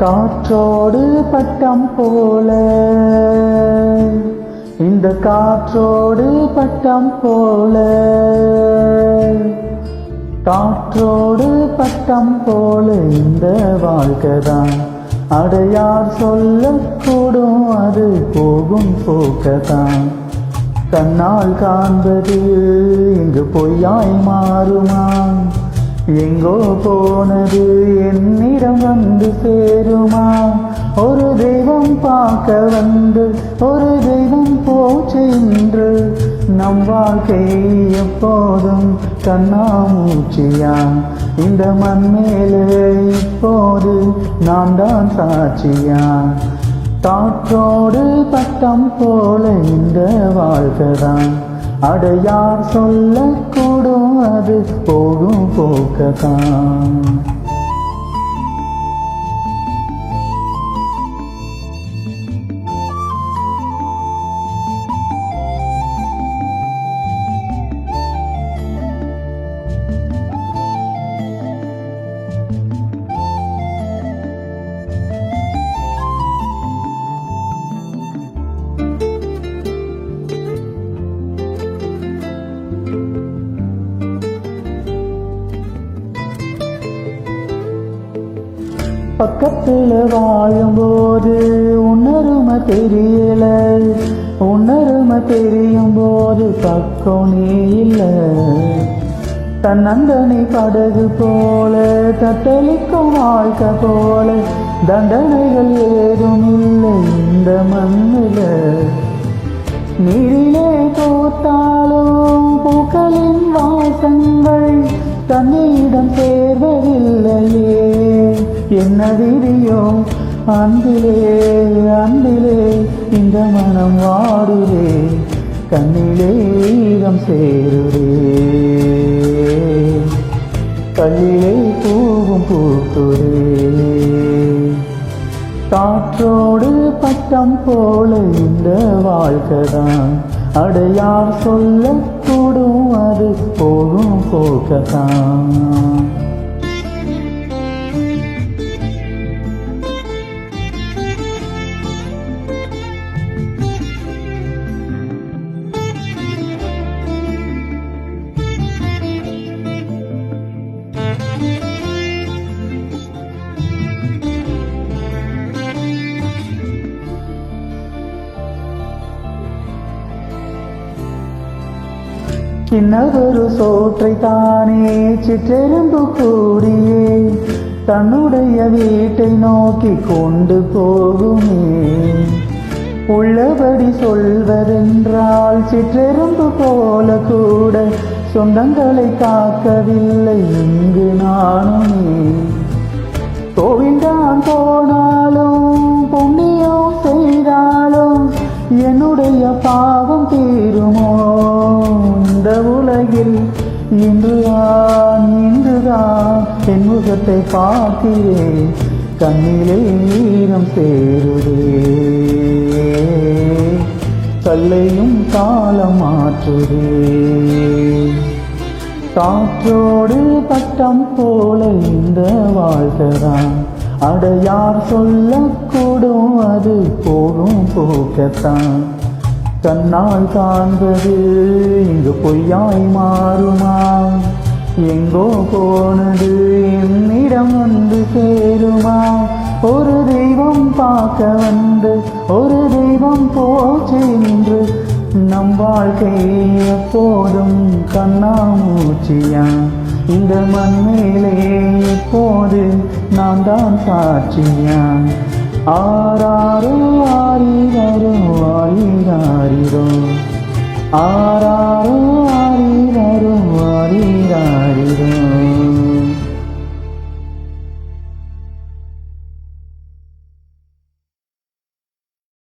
காற்றோடு பட்டம் போல. இந்த காற்றோடு பட்டம் போல. காற்றோடு பட்டம் போல இந்த வாழ்க்கை தான் அடையார் சொல்லக்கூடும் அது போகும் போக்கதான். கண்ணால் காண்பது இங்கு பொய்யாய் மாறுமா எங்கோ போனது என்னிடம் வந்து சேருமா? ஒரு தெய்வம் பார்க்க வந்து ஒரு தெய்வம் போச்சு இன்று. நம் வாழ்க்கை எப்போதும் கண்ணாமூச்சியா இந்த மண்மேலே இப்போது நான் தான் சாட்சியா காற்றோடு பட்டம் போல இந்த வாழ்க்கைதான் அடையார் சொல்லக்கூடும் அது போகும் போக்கதான். பக்கத்தில் வாழும்போது உணரும தெரியல. உணரும தெரியும் போது பக்கம் நீ இல்லை. தன் நந்தனை படகு போல தத்தளிக்கும் வாழ்க்கை போல தண்டனைகள் ஏதும் இல்லை இந்த மண்ணில். நீரிலே தோத்தாலும் என்ன விதியோ? அன்பிலே அன்பிலே இந்த மனம் வாடுதே கண்ணிலே ஈரம் சேருதே. கல்லிலே பூவும் பூக்குதே காற்றோடு பட்டம் போல இந்த வாழ்க்கைதான். அடையார் சொல்லக்கூடும் அது போகும் போக்கத்தான். சின்னதொரு சோற்றை தானே சிற்றெரும்பு கூடியே. தன்னுடைய வீட்டை நோக்கி கொண்டு போகுமே. உள்ளபடி சொல்வதென்றால் சிற்றெரும்பு போல கூட சொந்தங்களை காக்கவில்லை இங்கு நானுமே. கோவில்தான் போனாலும் புண்ணியம் செய்தாலும் என்னுடைய பாவம் இன்றுதான் இன்றுதான் என் முகத்தை பார்க்கிறேன் கண்ணிலே ஈரம் சேருதே கல்லையும் காலம் மாற்றுதே. காற்றோடு பட்டம் போல இந்த வாழ்க்கைதான். அடையார் சொல்லக்கூடும் அது போகும் போக்கத்தான். தன்னால் காண்பது இங்கு பொய்யாய் மாறுமா? எங்கோ போனது என்னிடம் வந்து சேருமா? ஒரு தெய்வம் பார்க்க வந்து ஒரு தெய்வம் போச்சு என்று நம் வாழ்க்கை எப்போதும் கண்ணாமூச்சியா? இந்த மண்ணிலே மேலே எப்போது நான் தான் சாட்சியா? ஆறாரோ আর